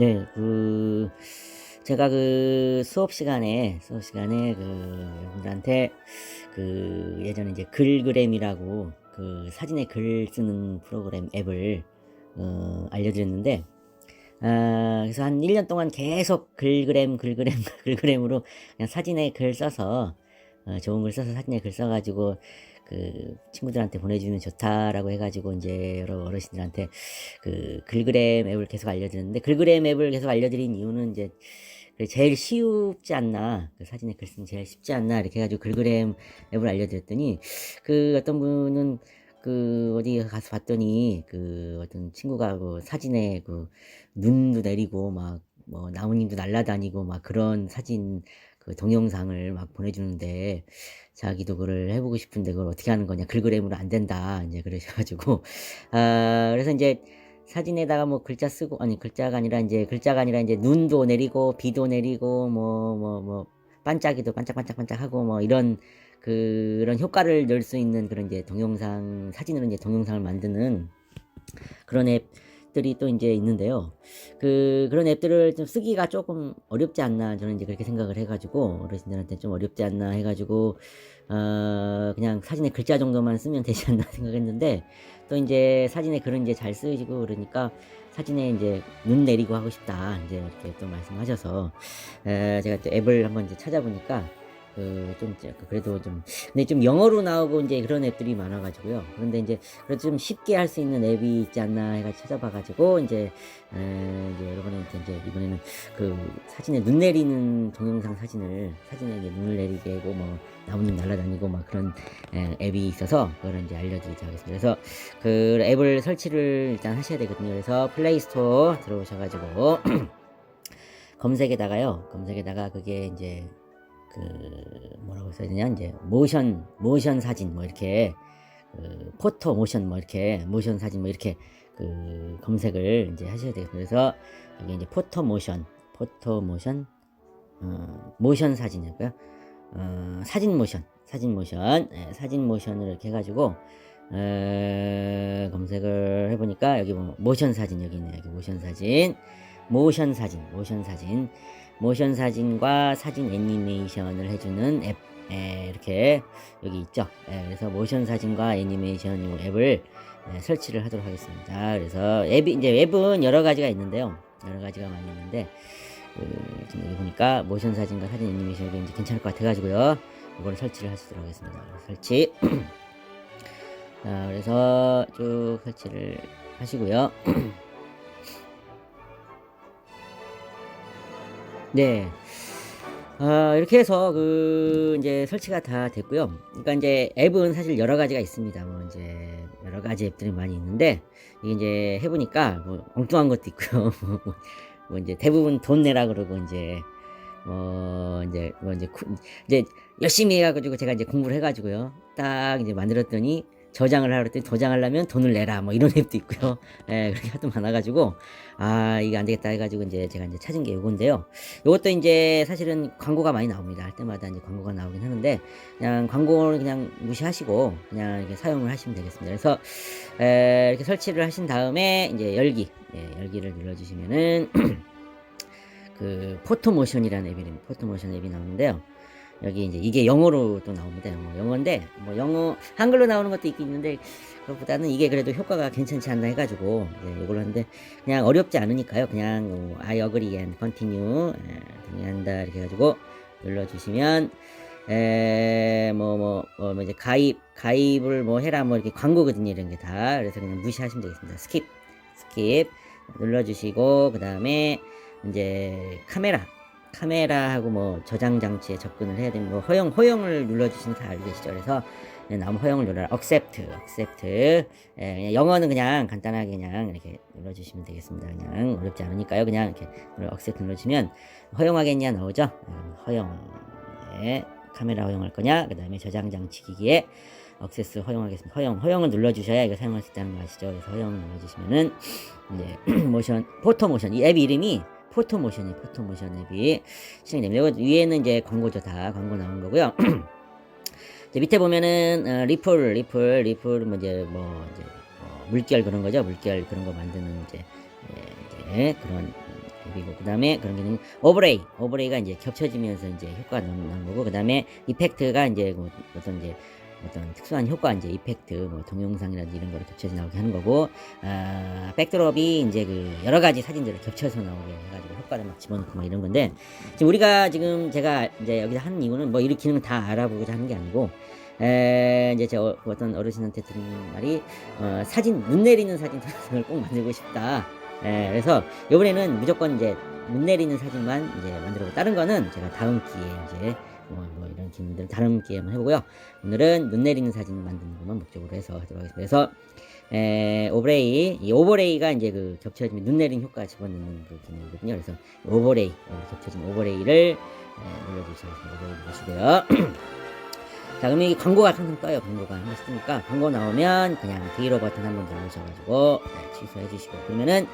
네, 그 제가 그 수업 시간에 수업 시간에 그 여러분들한테 그 예전에 이제 글그램이라고 그 사진에 글 쓰는 프로그램 앱을 어, 알려드렸는데 아, 그래서 한 1년 동안 계속 글그램 글그램 글그램으로 그냥 사진에 글 써서 어, 좋은 글 써서 사진에 글 써가지고 그 친구들한테 보내주면 좋다라고 해가지고 이제 여러 어르신들한테 그 글그램 앱을 계속 알려드렸는데 글그램 앱을 계속 알려드린 이유는 이제 그 제일 쉽지 않나. 그 사진에 글 쓰는 제일 쉽지 않나 이렇게 해가지고 글그램 앱을 알려드렸더니 그 어떤 분은 그 어디 가서 봤더니 그 어떤 친구가 그 사진에 그 눈도 내리고 막 뭐 나뭇잎도 날아다니고 막 그런 사진 그 동영상을 막 보내주는데 자기도 그걸 해보고 싶은데 그걸 어떻게 하는 거냐. 글그램으로 안 된다. 이제 그러셔가지고. 아 그래서 이제 사진에다가 뭐 글자 쓰고 아니 글자가 아니라 이제 글자가 아니라 이제 눈도 내리고 비도 내리고 뭐 뭐뭐 반짝이도 반짝반짝반짝하고 뭐 이런 그런 효과를 넣을 수 있는 그런 이제 동영상 사진으로 이제 동영상을 만드는 그런 앱 들이 또 이제 있는데요. 그 그런 앱들을 좀 쓰기가 조금 어렵지 않나 저는 이제 그렇게 생각을 해가지고 어르신들한테 좀 어렵지 않나 해가지고 어 그냥 사진에 글자 정도만 쓰면 되지 않나 생각했는데 또 이제 사진에 글은 이제 잘 쓰시고 그러니까 사진에 이제 눈 내리고 하고 싶다 이제 이렇게 또 말씀하셔서 에 제가 또 앱을 한번 이제 찾아보니까 그 좀 그래도 좀 근데 좀 영어로 나오고 이제 그런 앱들이 많아가지고요. 그런데 이제 그래도 좀 쉽게 할 수 있는 앱이 있지 않나 해가지고 찾아봐가지고 이제 에 이제 여러분한테 이제 이번에는 그 사진에 눈 내리는 동영상 사진을 사진에 눈을 내리게 하고 뭐 나뭇잎 날아다니고 막 그런 에, 앱이 있어서 그걸 이제 알려드리자 하겠습니다. 그래서 그 앱을 설치를 일단 하셔야 되거든요. 그래서 플레이스토어 들어오셔가지고 검색에다가요. 검색에다가 그게 이제 그 뭐라고 써야 되냐 이제 모션 모션 사진 뭐 이렇게 그 포토 모션 뭐 이렇게 모션 사진 뭐 이렇게 그 검색을 이제 하셔야 돼요. 그래서 여기 이제 포토 모션 포토 모션 어, 모션 사진이고요. 어, 사진 모션 사진 모션 예, 사진 모션을 이렇게 해가지고 에, 검색을 해보니까 여기 뭐 모션 사진 여기 있네 여기 모션 사진 모션 사진 모션 사진 모션 사진과 사진 애니메이션을 해주는 앱 에, 이렇게 여기 있죠? 에, 그래서 모션 사진과 애니메이션 이 앱을 에, 설치를 하도록 하겠습니다. 그래서 앱이 이제 앱은 여러 가지가 있는데요. 여러 가지가 많이 있는데 그, 지금 여기 보니까 모션 사진과 사진 애니메이션이 이제 괜찮을 것 같아 가지고요. 이걸 설치를 하시도록 하겠습니다. 설치. 자 그래서 쭉 설치를 하시고요 네. 아, 이렇게 해서 그 이제 설치가 다 됐고요. 그러니까 이제 앱은 사실 여러 가지가 있습니다. 뭐 이제 여러 가지 앱들이 많이 있는데 이게 이제 해보니까 뭐 엉뚱한 것도 있고요. 뭐 이제 대부분 돈 내라 그러고 이제 뭐 이제 뭐 이제 구- 이제 열심히 해가지고 제가 이제 공부를 해가지고요. 딱 이제 만들었더니 저장을 하라 그랬더니 저장하려면 돈을 내라 뭐 이런 앱도 있고요. 예, 그렇게 하도 많아가지고 아 이게 안 되겠다 해가지고 이제 제가 이제 찾은 게 요건데요. 요것도 이제 사실은 광고가 많이 나옵니다. 할 때마다 이제 광고가 나오긴 하는데 그냥 광고를 그냥 무시하시고 그냥 이렇게 사용을 하시면 되겠습니다. 그래서 에, 이렇게 설치를 하신 다음에 이제 열기 예, 열기를 눌러주시면은 그 포토모션이라는 앱이 포토모션 앱이 나오는데요. 여기 이제 이게 영어로 또 나옵니다. 영어. 영어인데 뭐 영어 한글로 나오는 것도 있긴 있는데 그것보다는 이게 그래도 효과가 괜찮지 않나 해가지고 이제 이걸 하는데 그냥 어렵지 않으니까요. 그냥 뭐 I agree and continue 에, 동의한다 이렇게 해가지고 눌러주시면 에뭐뭐 뭐, 뭐 이제 가입 가입을 뭐 해라 뭐 이렇게 광고거든요 이런 게 다 그래서 그냥 무시하시면 되겠습니다. 스킵 스킵 눌러주시고 그 다음에 이제 카메라 카메라하고 뭐 저장 장치에 접근을 해야 되면 뭐 허용 허용을 눌러주시는 거다 알고 계시죠? 그래서 나무 허용을 눌러라. accept, accept. 예, 영어는 그냥 간단하게 그냥 이렇게 눌러주시면 되겠습니다. 그냥 어렵지 않으니까요. 그냥 이렇게 눌러- accept 눌러주시면 허용하겠냐 나오죠? 음, 허용. 예, 카메라 허용할 거냐? 그 다음에 저장 장치 기기에 액세스 허용하겠습니다. 허용, 허용을 눌러주셔야 이거 사용할 수 있다는 거 아시죠? 그래서 허용 눌러주시면은 이제 모션, 포토 모션 이 앱 이름이 포토모션이 포토모션 앱이 실행이 됩니다. 이거 위에는 이제 광고죠 다 광고 나온 거고요. 밑에 보면은 어, 리플 리플 리플 뭐 이제 뭐 이제 어, 물결 그런 거죠 물결 그런 거 만드는 이제, 예, 이제 그런 앱이고 그 다음에 그런 게 있는 오버레이 오버레이가 이제 겹쳐지면서 이제 효과가 나오는 거고 그 다음에 이펙트가 이제 뭐 어떤 이제 어떤 특수한 효과 이제 이펙트 뭐 동영상이라든지 이런 거를 겹쳐서 나오게 하는 거고 아 백드롭이 이제 그 여러 가지 사진들을 겹쳐서 나오게 해가지고 효과를 막 집어넣고 막 이런 건데 지금 우리가 지금 제가 이제 여기서 하는 이유는 뭐 이런 기능을 다 알아보고자 하는 게 아니고 에 이제 저 어떤 어르신한테 들은 말이 어, 사진 눈 내리는 사진 동영상을 꼭 만들고 싶다. 에, 그래서 이번에는 무조건 이제 눈 내리는 사진만 이제 만들고 다른 거는 제가 다음 기회에 이제 뭐, 뭐 기능들 다른 기회에 한번 해보고요. 오늘은 눈 내리는 사진 만드는 것만 목적으로 해서 하도록 하겠습니다. 그래서 에, 오버레이 이 오버레이가 이제 그 겹쳐지면 눈 내리는 효과 집어넣는 그 기능이거든요. 그래서 오버레이 어, 겹쳐진 오버레이를 에, 눌러주셔서 오버레이 누르시고요. 자, 그럼 이 광고가 항상 떠요. 광고가 한 번씩 뜨니까 광고 나오면 그냥 뒤로 버튼 한 번 누르셔가지고 네, 취소해 주시고 그러면은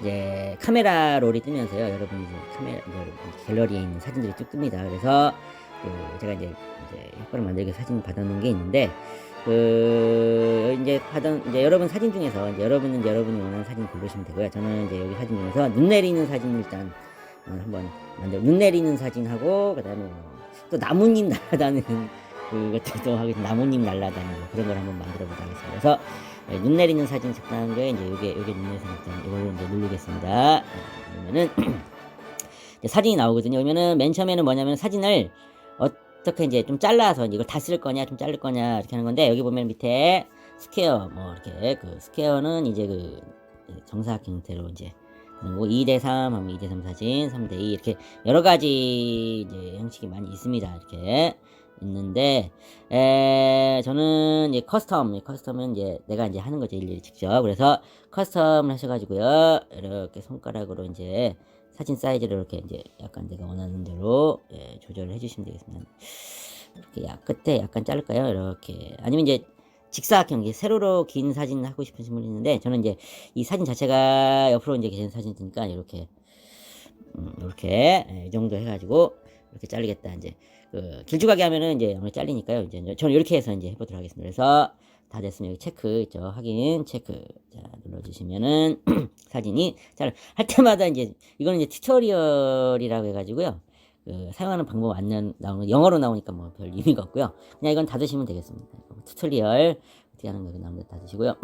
이제 카메라 롤이 뜨면서요. 여러분이 이제 카메라 이제 갤러리에 있는 사진들이 쭉 뜹니다. 그래서 그 제가 이제 이제 효과를 만들기 사진 받아놓은 게 있는데 그 이제 받은 이제 여러분 사진 중에서 이제 여러분은 여러분이 원하는 사진 고르시면 되고요. 저는 이제 여기 사진 중에서 눈 내리는 사진 일단 어, 한번 만들 눈 내리는 사진하고 그다음에 뭐또 나뭇잎 날아다니는 그것도 하고 나뭇잎 날아다니는 거 그런 걸 한번 만들어 보도록 하겠습니다. 그래서 예, 눈 내리는 사진 적당한 거에 이제 요게 요게 눈 내리는 사진 이걸로 이제 누르겠습니다. 예, 그러면은 이제 사진이 나오거든요. 그러면은 맨 처음에는 뭐냐면 사진을 어떻게 이제 좀 잘라서 이걸 다 쓸 거냐 좀 자를 거냐 이렇게 하는 건데 여기 보면 밑에 스퀘어 뭐 이렇게 그 스퀘어는 이제 그 정사각 형태로 이제 그리고 2대3 하면 2대3 사진, 3대2 이렇게 여러 가지 이제 형식이 많이 있습니다. 이렇게 있는데 에 저는 이제 커스텀 커스텀은 이제 내가 이제 하는 거죠 일일이 직접 그래서 커스텀을 하셔가지고요 이렇게 손가락으로 이제 사진 사이즈를 이렇게 이제 약간 내가 원하는 대로 예, 조절을 해주시면 되겠습니다. 이렇게 약 끝에 약간 자를까요? 이렇게 아니면 이제 직사각형 세로로 긴 사진 하고 싶으신 분이 있는데 저는 이제 이 사진 자체가 옆으로 이제 계신 사진이니까 이렇게 음, 이렇게 예, 이 정도 해가지고 이렇게 자르겠다 이제 그 길쭉하게 하면은 이제 영을 잘리니까요 이제 저는 이렇게 해서 이제 해보도록 하겠습니다 그래서 다 됐으면 여기 체크 있죠 확인 체크. 자 눌러주시면은 사진이 잘 할 때마다 이제 이거는 이제 튜토리얼이라고 해가지고요. 그 사용하는 방법 안 나오는 영어로 나오니까 뭐 별 의미가 없고요. 그냥 이건 닫으시면 되겠습니다. 튜토리얼 어떻게 하는 거 나오는 거 닫으시고요.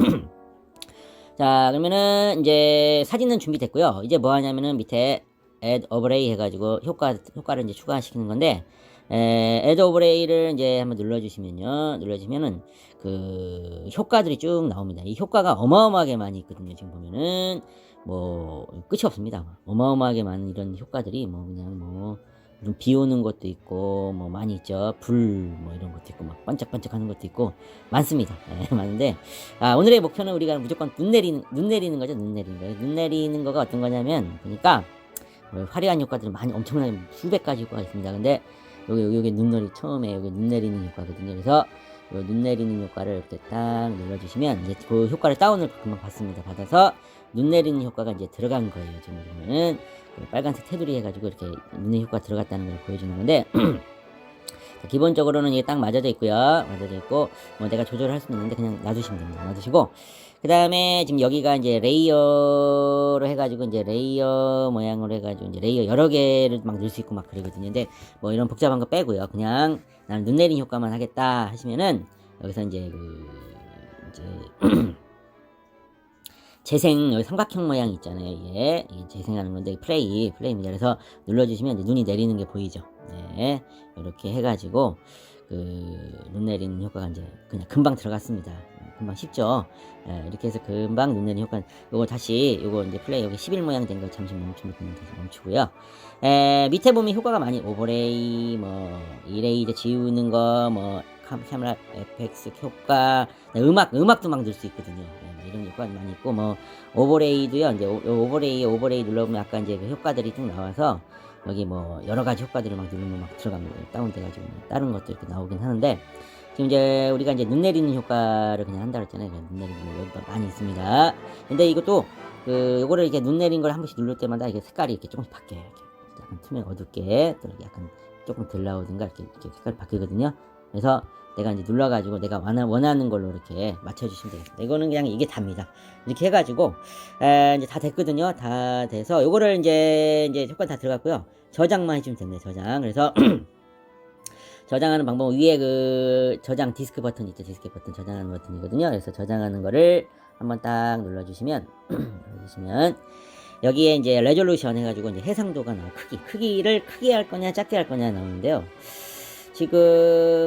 자 그러면은 이제 사진은 준비됐고요. 이제 뭐 하냐면은 밑에 add overlay 해가지고 효과 효과를 이제 추가시키는 건데 에, add overlay를 이제 한번 눌러주시면요. 눌러주시면은 그 효과들이 쭉 나옵니다. 이 효과가 어마어마하게 많이 있거든요 지금 보면은. 뭐 끝이 없습니다 어마어마하게 많은 이런 효과들이 뭐 그냥 뭐 비 오는 것도 있고 뭐 많이 있죠. 불 뭐 이런 것도 있고 막 반짝반짝하는 것도 있고 많습니다. 예, 많은데. 아, 오늘의 목표는 우리가 무조건 눈 내리는 눈 내리는 거죠 눈 내리는 거. 눈 내리는 거가 어떤 거냐면 뭐 화려한 효과들이 많이 엄청나게 수백 가지 효과가 있습니다. 근데 여기 여기, 눈놀이 처음에 여기 눈 내리는 효과거든요. 그래서 요눈 내리는 효과를 이렇게 딱 눌러주시면 이제 그 효과를 다운을 금방 받습니다. 받아서 눈 내리는 효과가 이제 들어간 거예요. 지금 보면은. 그 빨간색 테두리 해가지고 이렇게 눈의 효과 들어갔다는 걸 보여주는 건데 자, 기본적으로는 이게 딱 맞아져 있고요. 맞아져 있고 뭐 내가 조절할 수는 있는데 그냥 놔두시면 됩니다. 놔두시고 그 다음에 지금 여기가 이제 레이어로 해가지고 이제 레이어 모양으로 해가지고 이제 레이어 여러 개를 막 넣을 수 있고 막 그러거든요. 근데 뭐 이런 복잡한 거 빼고요. 그냥 나는 눈 내린 효과만 하겠다 하시면은 여기서 이제 그 이제 재생 여기 삼각형 모양 있잖아요 이게, 이게 재생하는 건데 플레이 플레이입니다. 그래서 눌러주시면 이제 눈이 내리는 게 보이죠 네 이렇게 해가지고 그 눈 내리는 효과가 이제 그냥 금방 들어갔습니다. 금방 쉽죠? 예, 이렇게 해서 금방 눈 내리는 효과 요거 다시 요거 이제 플레이 여기 11 모양 된 거 잠시 멈추면 다시 멈추고요. 에, 밑에 보면 효과가 많이 오버레이 뭐 이레이저 지우는 거 뭐 카메라 FX 효과 네, 음악 음악도 막 넣을 수 있거든요. 예, 뭐 이런 효과 많이 있고 뭐 오버레이도요. 이제 오, 오버레이 오버레이 눌러보면 아까 이제 그 효과들이 쭉 나와서 여기 뭐 여러 가지 효과들을 막 누르면 막 들어갑니다 다운돼가지고 뭐 다른 것도 이렇게 나오긴 하는데 지금 이제 우리가 이제 눈 내리는 효과를 그냥 한다 그랬잖아요. 눈 내리는 거 여기도 많이 있습니다. 근데 이것도 그 요거를 이렇게 눈 내린 걸 한 번씩 누를 때마다 이게 색깔이 이렇게 조금씩 바뀌어요. 이렇게 약간 투명 어둡게 또 약간 조금 덜 나오든가 이렇게, 이렇게 색깔이 바뀌거든요. 그래서 내가 이제 눌러가지고 내가 원하, 원하는 걸로 이렇게 맞춰주시면 되겠습니다. 이거는 그냥 이게 답니다. 이렇게 해가지고 에, 이제 다 됐거든요. 다 돼서 요거를 이제 이제 효과 다 들어갔고요. 저장만 해주면 됩니다. 저장. 그래서 저장하는 방법은 위에 그 저장 디스크 버튼 있죠. 디스크 버튼 저장하는 버튼이거든요. 그래서 저장하는 거를 한번 딱 눌러주시면 눌러주시면 여기에 이제 레졸루션 해가지고 이제 해상도가 나와 크기 크기를 크게 할 거냐 작게 할 거냐 나오는데요. 지금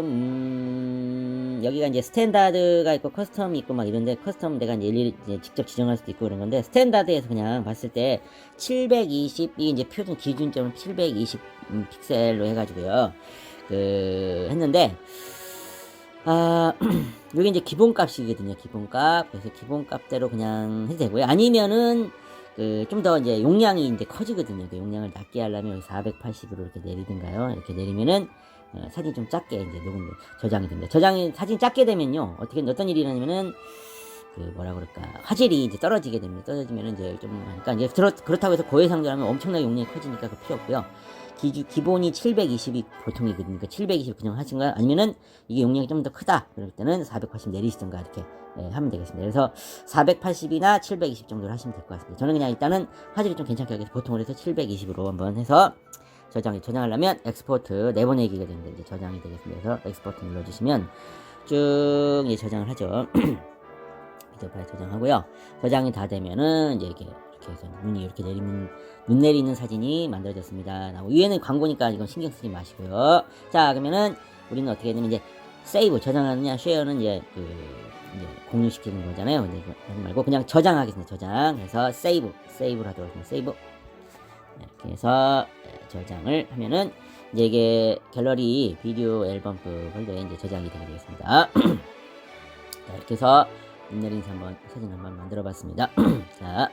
음, 여기가 이제 스탠다드가 있고 커스텀이 있고 막 이런데 커스텀 내가 이제 일일이 이제 직접 지정할 수도 있고 그런 건데 스탠다드에서 그냥 봤을 때 720이 이제 표준 기준점은 720 음, 픽셀로 해가지고요. 그 했는데 아 여기 이제 기본값이거든요. 기본값 그래서 기본값대로 그냥 해도 되고요. 아니면은 그좀더 이제 용량이 이제 커지거든요. 그 용량을 낮게 하려면 여기 480으로 이렇게 내리든가요. 이렇게 내리면은 어, 사진 좀 작게 이제 녹음 저장이 됩니다. 저장이 사진 작게 되면요 어떻게 어떤 일이 일어나냐면은 그 뭐라 그럴까 화질이 이제 떨어지게 됩니다. 떨어지면은 이제 좀 그러니까 이제 그렇, 그렇다고 해서 고해상도라면 엄청나게 용량이 커지니까 그 필요 없고요. 기주, 기본이 720이 보통이거든요. 그러니까 720 그냥 하신가 아니면은 이게 용량이 좀 더 크다 그럴 때는 480 내리시든가 이렇게 예, 하면 되겠습니다. 그래서 480이나 720 정도를 하시면 될 것 같습니다. 저는 그냥 일단은 화질이 좀 괜찮게 하기 위해서 보통으로 해서 720으로 한번 해서 저장이 저장하려면 엑스포트 내보내기가 됩니다. 이제 저장이 되겠습니다. 그래서 엑스포트 눌러주시면 쭉 이제 저장을 하죠. 비디오 파일 저장하고요. 저장이 다 되면은 이제 이렇게 이렇게 해서 눈이 이렇게 내리는 눈 내리는 사진이 만들어졌습니다. 위에는 광고니까 이건 신경 쓰지 마시고요. 자 그러면은 우리는 어떻게 되냐면 이제 세이브 저장하느냐 쉐어는 이제 그 이제 공유시키는 거잖아요. 근데 이거 하지 말고 그냥 저장하겠습니다. 저장. 그래서 세이브 세이브를 하도록 하겠습니다. 세이브 네, 이렇게 해서 네, 저장을 하면은 이제 이게 갤러리 비디오 앨범 그 폴더에 이제 저장이 되게 되겠습니다. 자, 이렇게 해서 눈 내린 한번 사진 한번 만들어 봤습니다. 자,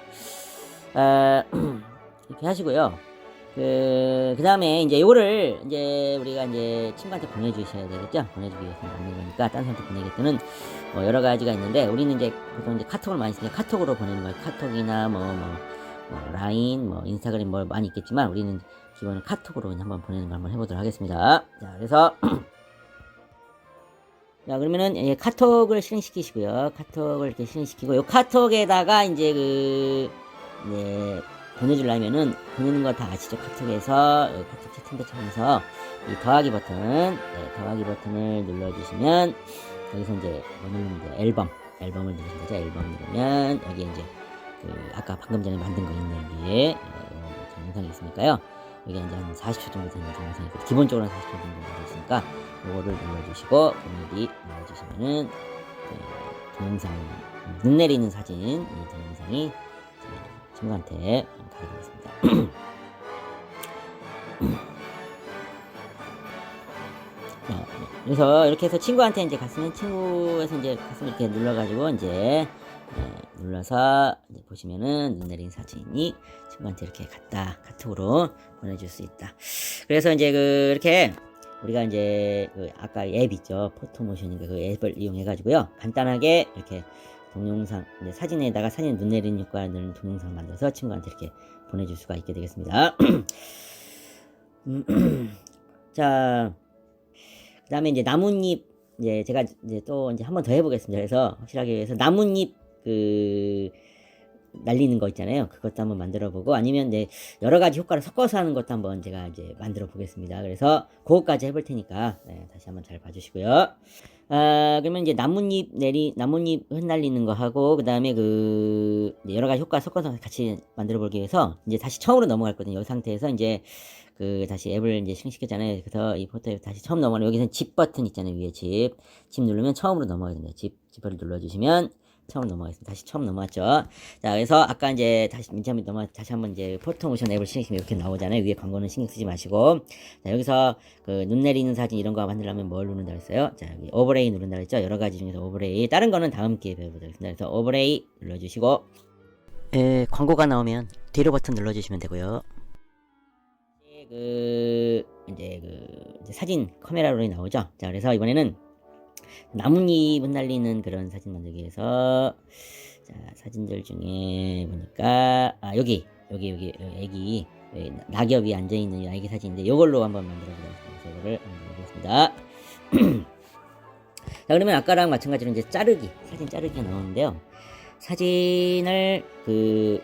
어, 이렇게 하시고요. 그, 그 다음에 이제 요거를 이제 우리가 이제 친구한테 보내주셔야 되겠죠? 보내주기 위해서 만든 거니까 딴 사람한테 보내기 때는 뭐 여러 가지가 있는데 우리는 이제 보통 이제 카톡을 많이 쓰니까 카톡으로 보내는 거예요. 카톡이나 뭐, 뭐, 뭐 라인, 뭐 인스타그램 뭐 많이 있겠지만 우리는 기본은 카톡으로 한번 보내는 거 한번 해보도록 하겠습니다. 자, 그래서 자, 그러면은 예, 카톡을 실행시키시고요. 카톡을 이렇게 실행시키고 요 카톡에다가 이제 그 이제 보내주려면은 보내는 거 다 아시죠? 카톡에서 여기 카톡 채팅대 창에서 이 더하기 버튼, 네, 더하기 버튼을 눌러주시면 여기서 이제 뭐 누르면 돼요? 앨범, 앨범을 누르시면 되죠? 앨범 누르면 여기 이제 그 아까 방금 전에 만든 거 있는 여기에 어, 동영상이 있으니까요. 여기 이제 한 40초 정도 되는 동영상이 있고 기본적으로 40초 정도 되어 있으니까 요거를 눌러주시고 보내기 눌러주시면은 그 동영상 눈 내리는 사진 이 동영상이 친구한테 가게 되겠습니다. 자, 그래서 이렇게 해서 친구한테 이제 갔으면 친구에서 이제 갔으면 이렇게 눌러가지고 이제 예, 눌러서 보시면은 눈 내린 사진이 친구한테 이렇게 갔다 카톡으로 보내줄 수 있다. 그래서 이제 그 이렇게 우리가 이제 그 아까 앱 있죠 포토모션인가 그 앱을 이용해 가지고요 간단하게 이렇게 동영상 사진에다가 사진 눈 내리는 효과를 넣는 동영상 만들어서 친구한테 이렇게 보내줄 수가 있게 되겠습니다. 음, 자, 그 다음에 이제 나뭇잎 이제 제가 이제 또 이제 한 번 더 해보겠습니다. 그래서 확실하게 위해서 나뭇잎 그 날리는 거 있잖아요. 그것도 한번 만들어 보고 아니면 이제 여러 가지 효과를 섞어서 하는 것도 한번 제가 이제 만들어 보겠습니다. 그래서 그것까지 해볼 테니까 네, 다시 한번 잘 봐주시고요. 아 그러면 이제 나뭇잎 내리 나뭇잎 흩날리는 거 하고 그 다음에 그 여러 가지 효과 섞어서 같이 만들어 보기 위해서 이제 다시 처음으로 넘어갈 거든요. 이 상태에서 이제 그 다시 앱을 이제 실행시켰잖아요. 그래서 이 포토에 다시 처음 넘어가는 여기서 집 버튼 있잖아요. 위에 집. 집 누르면 처음으로 넘어가야 됩니다. 집, 집을 눌러 주시면 처음 넘어가겠습니다. 다시 처음 넘어왔죠. 자, 그래서 아까 이제 다시 한번 넘어 다시 한번 이제 포토 모션 앱을 실행시키면 이렇게 나오잖아요. 위에 광고는 신경 쓰지 마시고. 자, 여기서 그 눈 내리는 사진 이런 거 만들려면 뭘 누른다 했어요? 자, 여기 오버레이 누른다 했죠? 여러 가지 중에서 오버레이. 다른 거는 다음 기회에 배워보도록 하겠습니다. 그래서 오버레이 눌러 주시고. 에, 광고가 나오면 뒤로 버튼 눌러 주시면 되고요. 이제 그 이제 그 이제 사진 카메라로 나오죠. 자, 그래서 이번에는 나뭇잎 흩날리는 그런 사진 만들기 위해서 자 사진들 중에 보니까 아 여기 여기 여기 애기 낙엽이 앉아 있는 이 아기 사진인데 이걸로 한번 만들어 보겠습니다. 이거를 한번 해보겠습니다. 그러면 아까랑 마찬가지로 이제 자르기, 사진 자르기가 나오는데요. 사진을 그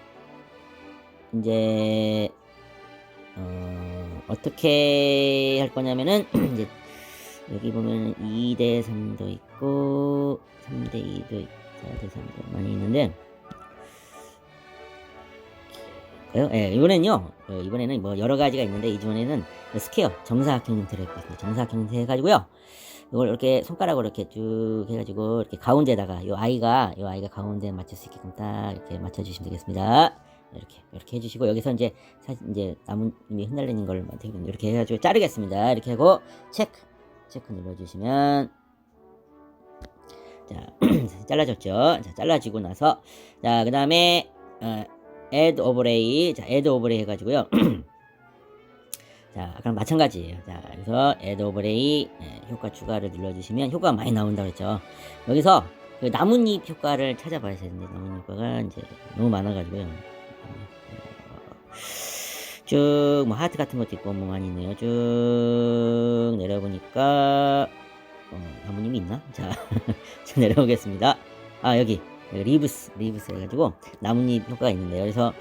이제 어, 어떻게 할 거냐면은 이제 여기 보면 2대 3도 있고 3대 2도 있고 4대 3도 많이 있는데. 예, 예, 이번엔요. 어, 이번에는 뭐 여러 가지가 있는데 이번에는 스퀘어 정사각형 형태로 했거든요. 정사각형 형태 해가지고요. 이걸 이렇게 손가락으로 이렇게 쭉 해가지고 이렇게 가운데다가 요 아이가 요 아이가 가운데 맞출 수 있게끔 딱 이렇게 맞춰주시면 되겠습니다. 이렇게 이렇게 해주시고 여기서 이제 사진 이제 나뭇잎이 흩날리는 걸 이렇게 해가지고 자르겠습니다. 이렇게 하고 체크 체크 눌러주시면. 자 잘라졌죠? 자 잘라지고 나서 자 그 다음에 어, add overlay 자 add overlay 해가지고요. 자 아까랑 마찬가지예요. 자 그래서 add overlay 예, 효과 추가를 눌러주시면 효과가 많이 나온다고 했죠. 여기서 그 나뭇잎 효과를 찾아봐야 되는데 나뭇잎 효과가 이제 너무 많아가지고요 쭉 뭐 하트 같은 것도 있고 뭐 많이 있네요 쭉 내려보니까 어, 나뭇잎이 있나? 자, 자 내려오겠습니다. 아 여기 리브스 리브스 해가지고 나뭇잎 효과가 있는데요. 그래서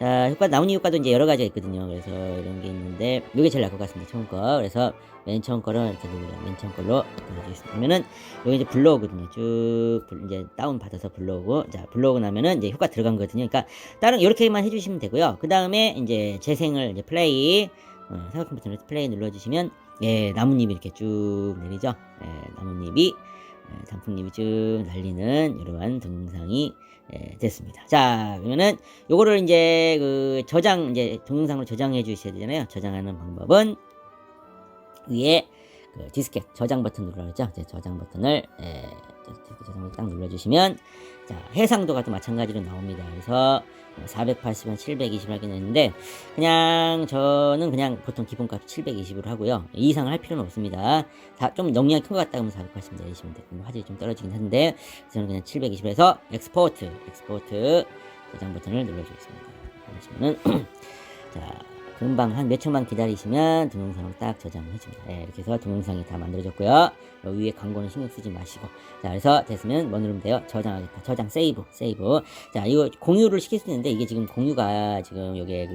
자 효과 나뭇잎 효과도 이제 여러 가지가 있거든요. 그래서 이런 게 있는데 이게 제일 나을 것 같습니다. 처음 거. 그래서 맨 처음 거를 이렇게 누르면 맨 처음 걸로 눌러주겠습니다. 그러면은 여기 이제 불러오거든요. 쭉 불- 이제 다운 받아서 불러오고 자 불러오고 나면은 이제 효과 들어간 거거든요. 그러니까 다른 이렇게만 해주시면 되고요. 그 다음에 이제 재생을 이제 플레이 어, 사각 컴퓨터로 플레이 눌러주시면 예 나뭇잎이 이렇게 쭉 내리죠. 예, 나뭇잎이 예, 단풍잎이 쭉 날리는 이러한 동영상이 예, 됐습니다. 자 그러면은 요거를 이제 그 저장 이제 동영상으로 저장해 주셔야 되잖아요. 저장하는 방법은 위에 그 디스켓 저장 버튼 눌러야죠. 이제 저장 버튼을 예, 저장 버튼 딱 눌러주시면 자 해상도가 또 마찬가지로 나옵니다. 그래서 480은 720 하긴 했는데 그냥 저는 그냥 보통 기본값 720으로 하고요. 이상을 할 필요는 없습니다. 다좀 용량이 큰 것 같다 그러면 480 내리시면 되고 뭐 화질이 좀 떨어지긴 한데 저는 그냥 720에서 엑스포트 엑스포트 저장 버튼을 눌러주겠습니다. 그러시면은 자 금방 한 몇 초만 기다리시면 동영상을 딱 저장을 해줍니다. 예, 이렇게 해서 동영상이 다 만들어졌고요. 요 위에 광고는 신경 쓰지 마시고 자 그래서 됐으면 뭐 누르면 돼요? 저장하겠다. 저장 세이브 세이브 자 이거 공유를 시킬 수 있는데 이게 지금 공유가 지금 요게 그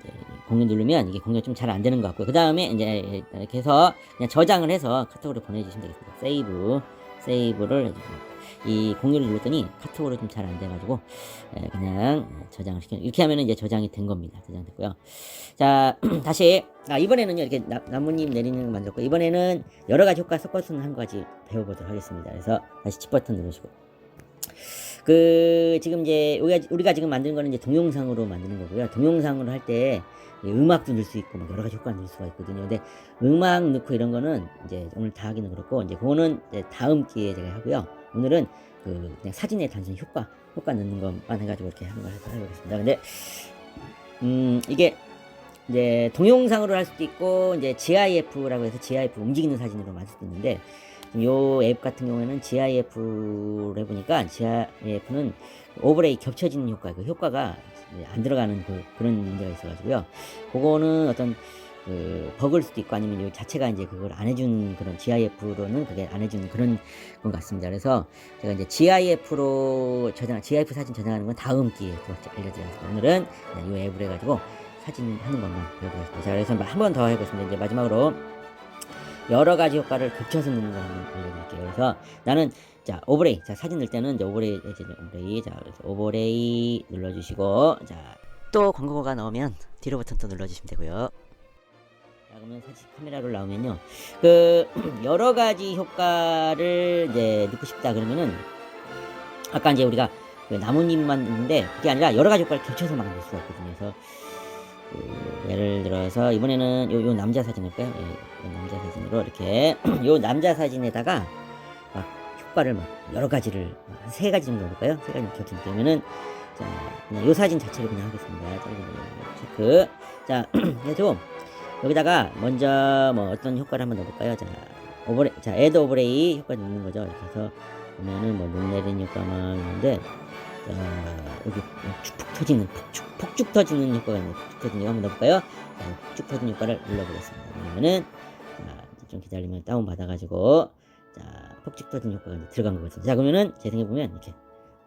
이제 공유 누르면 이게 공유가 좀 잘 안 되는 것 같고요. 그 다음에 이제 이렇게 해서 그냥 저장을 해서 카톡으로 보내주시면 되겠습니다. 세이브 세이브를 해주세요. 이 공유를 눌렀더니 카톡으로 좀 잘 안 돼가지고 예, 그냥 저장을 시켜 이렇게 하면 이제 저장이 된 겁니다. 저장됐고요. 자 다시 아, 이번에는요 이렇게 나, 나뭇잎 내리는 거 만들었고 이번에는 여러 가지 효과 섞어서는 한 가지 배워보도록 하겠습니다. 그래서 다시 집 버튼 누르시고 그 지금 이제 우리가, 우리가 지금 만드는 거는 이제 동영상으로 만드는 거고요. 동영상으로 할 때 음악도 넣을 수 있고 막 여러 가지 효과 넣을 수가 있거든요. 근데 음악 넣고 이런 거는 이제 오늘 다 하기는 그렇고 이제 그거는 이제 다음 기회에 제가 하고요. 오늘은 그 그냥 사진의 단순 효과 효과 넣는 것만 해가지고 이렇게 걸 해보겠습니다. 근데 음 이게 이제 동영상으로 할 수도 있고 이제 GIF라고 해서 GIF 움직이는 사진으로 만들 수도 있는데 요앱 같은 경우에는 GIF로 해보니까 GIF는 오버레이 겹쳐지는 효과, 그 효과가 안 들어가는 그, 그런 문제가 있어가지고요. 그거는 어떤 그 버그일 수도 있고 아니면 요 자체가 이제 그걸 안 해준 그런 GIF로는 그게 안 해주는 그런 것 같습니다. 그래서 제가 이제 GIF로 저장, GIF 사진 저장하는 건 다음 기회에 또 알려드리겠습니다. 오늘은 이 앱을 해가지고 사진 하는 것만 배워보겠습니다. 자, 그래서 한 번 더 해보겠습니다. 이제 마지막으로 여러 가지 효과를 겹쳐서 넣는 걸 한번 보여드릴게요. 그래서 나는 자 오버레이 자 사진 넣을 때는 이제 오버레이 이제 오버레이 자 그래서 오버레이 눌러주시고 자 또 광고가 나오면 뒤로 버튼 또 눌러주시면 되고요. 자 그러면 사진 카메라로 나오면요 그 여러 가지 효과를 이제 넣고 싶다 그러면은 아까 이제 우리가 그 나뭇잎만 있는데 그게 아니라 여러 가지 효과를 겹쳐서 막 넣을 수가 있거든요. 그래서 그 예를 들어서 이번에는 요, 요 남자 사진 할까요? 예, 요 남자 사진으로 이렇게 요 남자 사진에다가 막 효과를 막 여러 가지를 한 세 가지 정도 넣을까요? 세 가지 겹치면 되면은 자 그냥 요 사진 자체를 그냥 하겠습니다. 체크 자 해도 여기다가 먼저 뭐 어떤 효과를 한번 넣어볼까요? 자 오버레 자 애드 오버레이 효과 넣는 거죠. 이렇게 해서 보면은 뭐눈 내리는 효과만 있는데 자 여기 축축 터지는 폭죽 폭죽 터지는 효과가 있네요. 폭죽 터지는 거 한번 넣어볼까요? 자, 폭죽 터지는 효과를 눌러보겠습니다. 그러면은 자, 좀 기다리면 다운 받아가지고 자 폭죽 터진 효과가 들어간 거거든요. 자 그러면은 재생해 보면 이렇게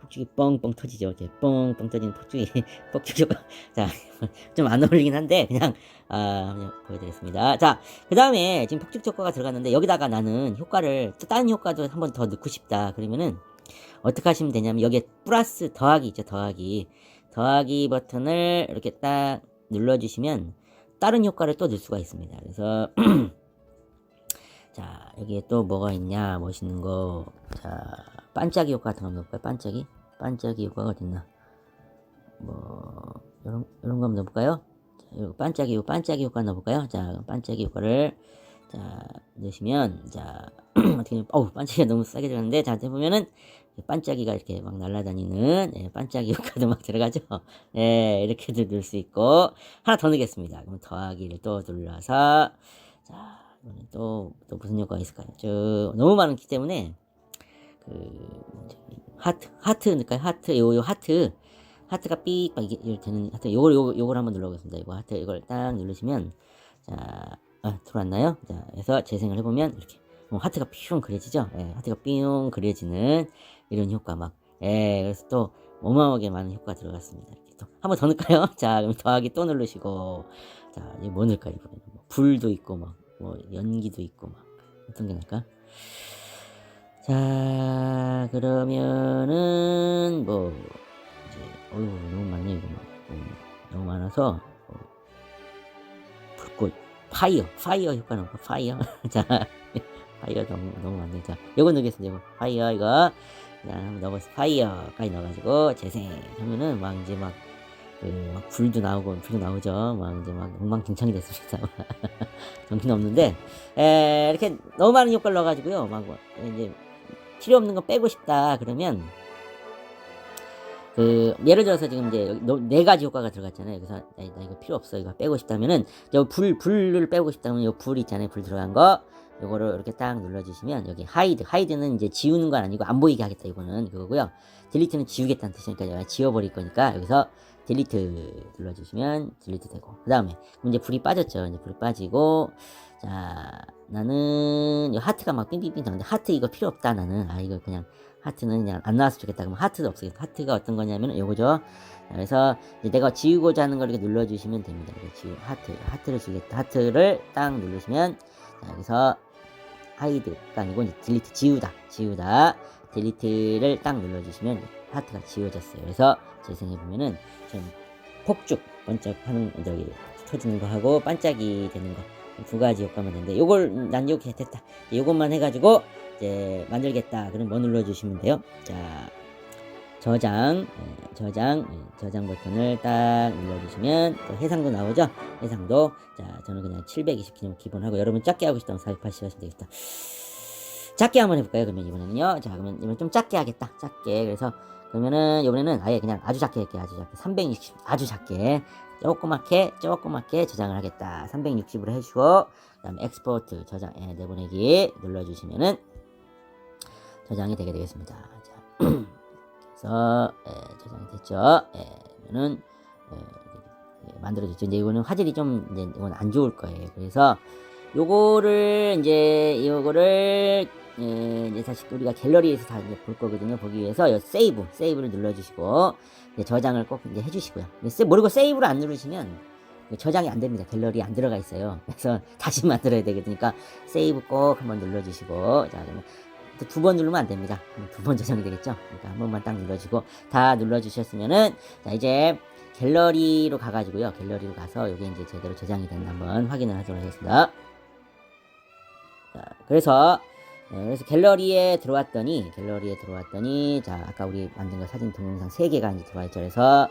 폭죽이 뻥뻥 터지죠. 이렇게 뻥뻥 터지는 폭죽이 폭죽 효과 자좀 안 어울리긴 한데 그냥 아 그냥 보여드리겠습니다. 자그 다음에 지금 폭죽 효과가 들어갔는데 여기다가 나는 효과를 또 다른 효과도 한 번 더 넣고 싶다. 그러면은 어떻게 하시면 되냐면 여기에 플러스 더하기 있죠. 더하기 더하기 버튼을 이렇게 딱 눌러주시면 다른 효과를 또 넣을 수가 있습니다. 그래서 자 여기에 또 뭐가 있냐 멋있는 거 자 반짝이 효과 같은 거 한번 넣어볼까요. 반짝이? 반짝이 효과가 어딨나? 뭐 이런 이런 거 한번 넣어볼까요? 자, 요 반짝이 요 반짝이 효과 넣어볼까요? 자 반짝이 효과를 자 넣으시면 자 어떻게 어우 반짝이가 너무 싸게 들어갔는데 자 해보면은 반짝이가 이렇게 막 날아다니는 예, 반짝이 효과도 막 들어가죠? 예 이렇게도 넣을 수 있고 하나 더 넣겠습니다. 그럼 더하기를 또 눌러서 자 또, 또 무슨 효과가 있을까요? 저, 너무 많기 때문에, 하트, 하트 넣을까요? 하트, 요, 요 하트. 하트가 삑, 막, 이게, 이렇게 되는, 하트, 요걸, 요걸, 요걸 한번 눌러보겠습니다. 이거 하트, 이걸 딱 누르시면, 자, 아, 들어왔나요? 자, 그래서 재생을 해보면, 이렇게, 뭐 하트가 뿅 그려지죠? 예, 하트가 뿅 그려지는 이런 효과 막, 예, 그래서 또, 어마어마하게 많은 효과가 들어갔습니다. 이렇게 또, 한 번 더 넣을까요? 자, 그럼 더하기 또 누르시고, 자, 이거 뭐 넣을까요, 이번에는? 뭐 불도 있고, 막, 뭐 연기도 있고 막 어떤 게 나을까? 자 그러면은 뭐 이제 어휴 너무 많네 이거 막 음, 너무 많아서 어, 불꽃 파이어 파이어 효과 나올 파이어 자 파이어 너무 너무 많네 자 요거 넣겠습니다 이거 파이어 이거 자 한번 넣어보세요 파이어까지 넣어가지고 재생 하면은 막 이제 막 그, 막 불도 나오고 불도 나오죠. 막 이제 막 엉망진창이 됐습니다. 정신 없는데 에, 이렇게 너무 많은 효과를 넣어가지고요. 막 뭐, 이제 필요 없는 거 빼고 싶다 그러면 그 예를 들어서 지금 이제 네 가지 효과가 들어갔잖아요. 그래서 나, 나 이거 필요 없어 이거 빼고 싶다면은 저불 불을 빼고 싶다면 요 불 있잖아요. 불 들어간 거 요거를 이렇게 딱 눌러주시면 여기 하이드 하이드는 이제 지우는 건 아니고 안 보이게 하겠다 이거는 그거고요. 딜리트는 지우겠다는 뜻이니까 제가 지워버릴 거니까 여기서 딜리트 눌러주시면 딜리트 되고 그 다음에 이제 불이 빠졌죠 이제 불이 빠지고 자 나는 이 하트가 막 빙빙빙 나는데 하트 이거 필요 없다 나는. 아 이거 그냥 하트는 그냥 안 나왔으면 좋겠다. 그럼 하트도 없어요 하트가 어떤 거냐면 요거죠. 자, 그래서 내가 지우고자 하는 걸 이렇게 눌러주시면 됩니다. 지우 하트 하트를 지우겠다. 하트를 딱 누르시면 자, 여기서 하이드가 아니고 이제 딜리트 지우다 지우다. 딜리트를 딱 눌러주시면 하트가 지워졌어요. 그래서 재생해 보면은 좀 폭죽 번쩍 하는 저기 터지는 거 하고 반짝이 되는 거 두 가지 효과만 되는데 요걸 난 이렇게 됐다 요것만 해가지고 이제 만들겠다. 그럼 뭐 눌러주시면 돼요? 자 저장 예, 저장 예, 저장 버튼을 딱 눌러주시면 또 해상도 나오죠? 해상도. 자 저는 그냥 720 그냥 기본 하고 여러분 작게 하고 싶다면 480 하시면 되겠다. 작게 한번 해볼까요? 그러면 이번에는요? 자 그러면 이번 좀 작게 하겠다. 작게. 그래서 그러면은 이번에는 아예 그냥 아주 작게 할게요. 아주 작게. 360 아주 작게. 조그맣게 조그맣게 저장을 하겠다. 360으로 해주고 그 다음에 엑스포트 저장 예, 내보내기 눌러주시면은 저장이 되게 되겠습니다. 자, 그래서 예, 저장이 됐죠? 예, 그러면은 예, 예, 만들어졌죠. 이제 이거는 화질이 좀 이제 이건 안 좋을 거예요. 그래서 요거를 이제 요거를 예, 이제 다시 우리가 갤러리에서 다 이제 볼 거거든요. 보기 위해서 요 세이브, 세이브를 눌러주시고 저장을 꼭 이제 해주시고요. 모르고 세이브를 안 누르시면 저장이 안 됩니다. 갤러리에 안 들어가 있어요. 그래서 다시 만들어야 되겠으니까 세이브 꼭 한번 눌러주시고 자 그러면 두 번 누르면 안 됩니다. 두 번 저장이 되겠죠. 그러니까 한 번만 딱 눌러주고 다 눌러주셨으면은 자 이제 갤러리로 가가지고요. 갤러리로 가서 이게 이제 제대로 저장이 됐나 한번 확인을 하도록 하겠습니다. 자, 그래서 네, 그래서 갤러리에 들어왔더니 갤러리에 들어왔더니 자 아까 우리 만든 거 사진 동영상 세 개가 이제 들어와 있죠. 그래서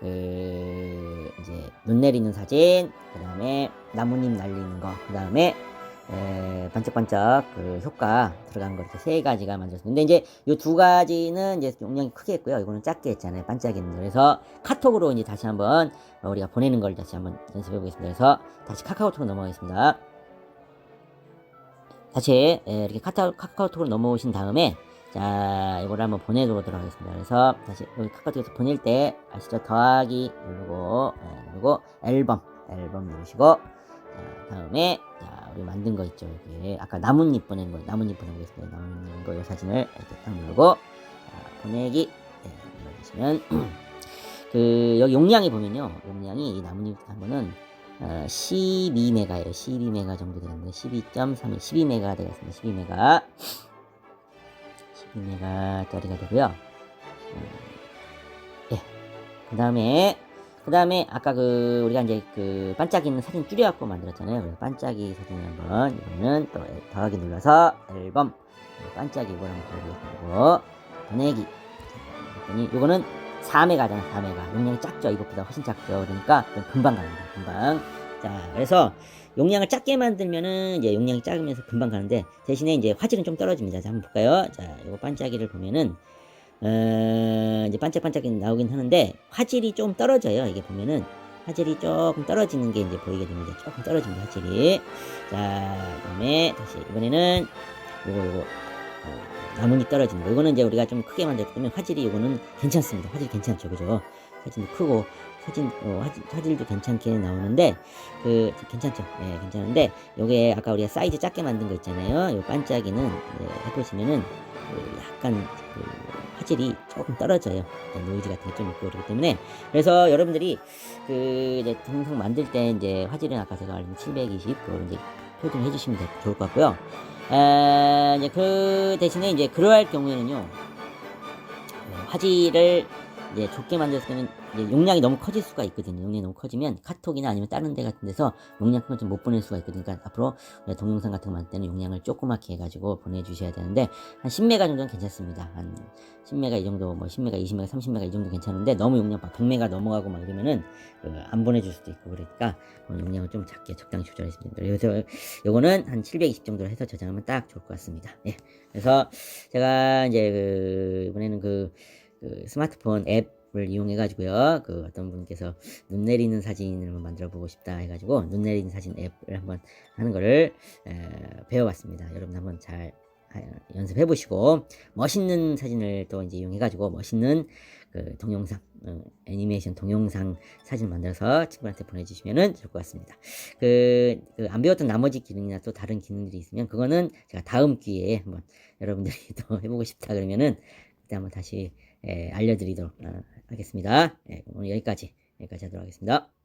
그 이제 눈 내리는 사진, 그 다음에 나뭇잎 날리는 거, 그 다음에 에, 반짝반짝 그 효과 들어간 거 이렇게 세 가지가 만들었습니다. 근데 이제 이 두 가지는 이제 용량이 크게 했고요. 이거는 작게 했잖아요. 반짝이는. 그래서 카톡으로 이제 다시 한번 우리가 보내는 걸 다시 한번 연습해 보겠습니다. 그래서 다시 카카오톡으로 넘어가겠습니다. 다시 예, 이렇게 카카오, 카카오톡으로 넘어오신 다음에 자 이걸 한번 보내보도록 하겠습니다. 그래서 다시 여기 카카오톡에서 보낼 때 아시죠? 더하기 누르고 예, 누르고 앨범 앨범 누르시고 자, 다음에 자 우리 만든 거 있죠. 여기 아까 나뭇잎 보낸 거, 나뭇잎. 나뭇잎 거, 이 사진을 이렇게 딱 누르고 자, 보내기 네, 눌러주시면 그 여기 용량이 보면요, 용량이 이 나뭇잎 한 번은 어, 12메가예요. 12메가 정도 되는데 12.3, 12메가 되겠습니다. 12메가 12메가짜리가 되고요. 음, 예. 그 다음에 그 다음에 아까 그 우리가 이제 그 반짝이는 사진 줄여갖고 만들었잖아요. 반짝이 사진 한번 이거는 또 더하기 눌러서 앨범 반짝이 이걸 한번 보여드리고 보내기 그랬더니 이거는 4메가잖아요. 4메가 용량이 작죠. 이것보다 훨씬 작죠. 그러니까 좀 금방 갑니다. 금방. 자 그래서 용량을 작게 만들면은 이제 용량이 작으면서 금방 가는데 대신에 이제 화질은 좀 떨어집니다. 자 한번 볼까요? 자 이거 반짝이를 보면은 어, 이제 반짝반짝이 나오긴 하는데 화질이 좀 떨어져요. 이게 보면은 화질이 조금 떨어지는 게 이제 보이게 됩니다. 조금 떨어집니다. 화질이. 자, 그다음에 다시 이번에는 요거 요거 어, 나뭇잎 떨어지는 거. 이거는 이제 우리가 좀 크게 만들기 때문에 화질이 이거는 괜찮습니다. 화질 괜찮죠, 그죠? 사진도 크고 사진 어, 화질, 화질도 괜찮게 나오는데 그 괜찮죠? 네, 괜찮은데 요게 아까 우리가 사이즈 작게 만든 거 있잖아요. 요 반짝이는 네, 해보시면은 그 약간 그 화질이 조금 떨어져요. 네, 노이즈 같은 게 좀 있고 그렇기 때문에 그래서 여러분들이 그 이제 동영상 만들 때 이제 화질은 아까 제가 알린 720 그걸 이제 표준해 주시면 될- 좋을 것 같고요. 에, 이제 그 대신에 이제 그러할 경우에는요 어, 화질을 이제 좁게 이제 용량이 너무 커질 수가 있거든요. 용량이 너무 커지면 카톡이나 아니면 다른 데 같은 데서 용량 큰 걸 좀 못 보낼 수가 있거든요. 그러니까 앞으로 동영상 같은 거 만들 때는 용량을 조그맣게 해가지고 보내주셔야 되는데 한 10메가 정도는 괜찮습니다. 한 10메가 이 정도, 뭐 10메가, 20메가, 30메가 이 정도 괜찮은데 너무 용량 막 100메가 넘어가고 막 이러면은 그안 보내줄 수도 있고 그러니까 어, 용량을 좀 작게 적당히 조절하시면 됩니다. 그래서 요거는 한 720 정도로 해서 저장하면 딱 좋을 것 같습니다. 예. 그래서 제가 이제 그 이번에는 그, 그 스마트폰 앱 을 이용해 가지고요. 그 어떤 분께서 눈 내리는 사진을 한번 만들어 보고 싶다 해 가지고 눈 내리는 사진 앱을 한번 하는 거를 에, 배워봤습니다. 여러분 한번 잘 아, 연습해 보시고 멋있는 사진을 또 이제 이용해 가지고 멋있는 그 동영상 어, 애니메이션 동영상 사진 만들어서 친구한테 보내주시면은 좋을 것 같습니다. 그, 그안 배웠던 나머지 기능이나 또 다른 기능들이 있으면 그거는 제가 다음 기회에 한번 여러분들이 또 해보고 싶다 그러면은 그때 한번 다시 에, 알려드리도록 어, 하겠습니다. 예, 오늘 여기까지 여기까지 하도록 하겠습니다.